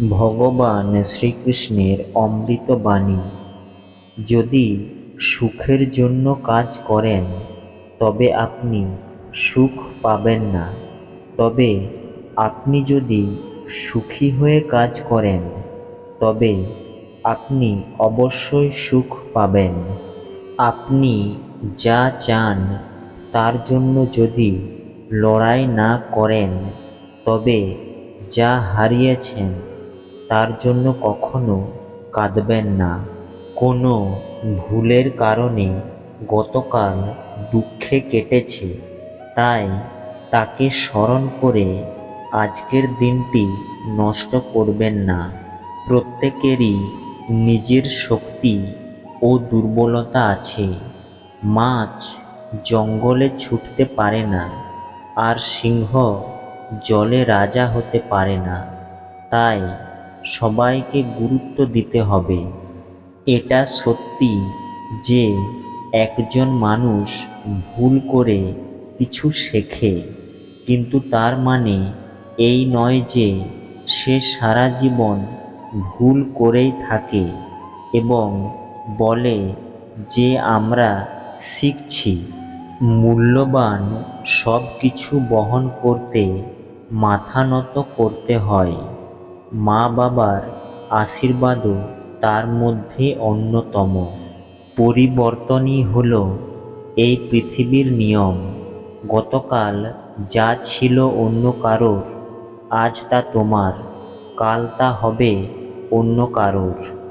ভগবান শ্রীকৃষ্ণের অমৃত বাণী। যদি সুখের জন্য কাজ করেন, তবে আপনি সুখ পাবেন না। তবে আপনি যদি সুখী হয়ে কাজ করেন, তবে আপনি অবশ্যই সুখ পাবেন। আপনি যা চান, তার জন্য যদি লড়াই না করেন, তবে যা হারিয়েছেন তার জন্য কখনো কাঁদবেন না। কোনো ভুলের কারণে গতকাল দুঃখে কেটেছে। তাই তাকে স্মরণ করে আজকের দিনটি নষ্ট করবেন না। প্রত্যেকেরই নিজের শক্তি ও দুর্বলতা আছে। মাছ জঙ্গলে ছুটতে পারে না, আর সিংহ জলে রাজা হতে পারে না। তাই সবাইকে গুরুত্ব দিতে হবে। এটা সত্যি যে একজন মানুষ ভুল করে কিছু শেখে, কিন্তু তার মানে এই নয় যে সে সারা জীবন ভুল করেই থাকে এবং বলে যে আমরা শিখছি। মূল্যবান সব কিছু বহন করতে মাথা নত করতে হয়। মা বাবার আশীর্বাদও তার মধ্যে অন্যতম। পরিবর্তনই হল এই পৃথিবীর নিয়ম। গতকাল যা ছিল অন্য কারোর, আজ তা তোমার, কাল তা হবে অন্য কারোর।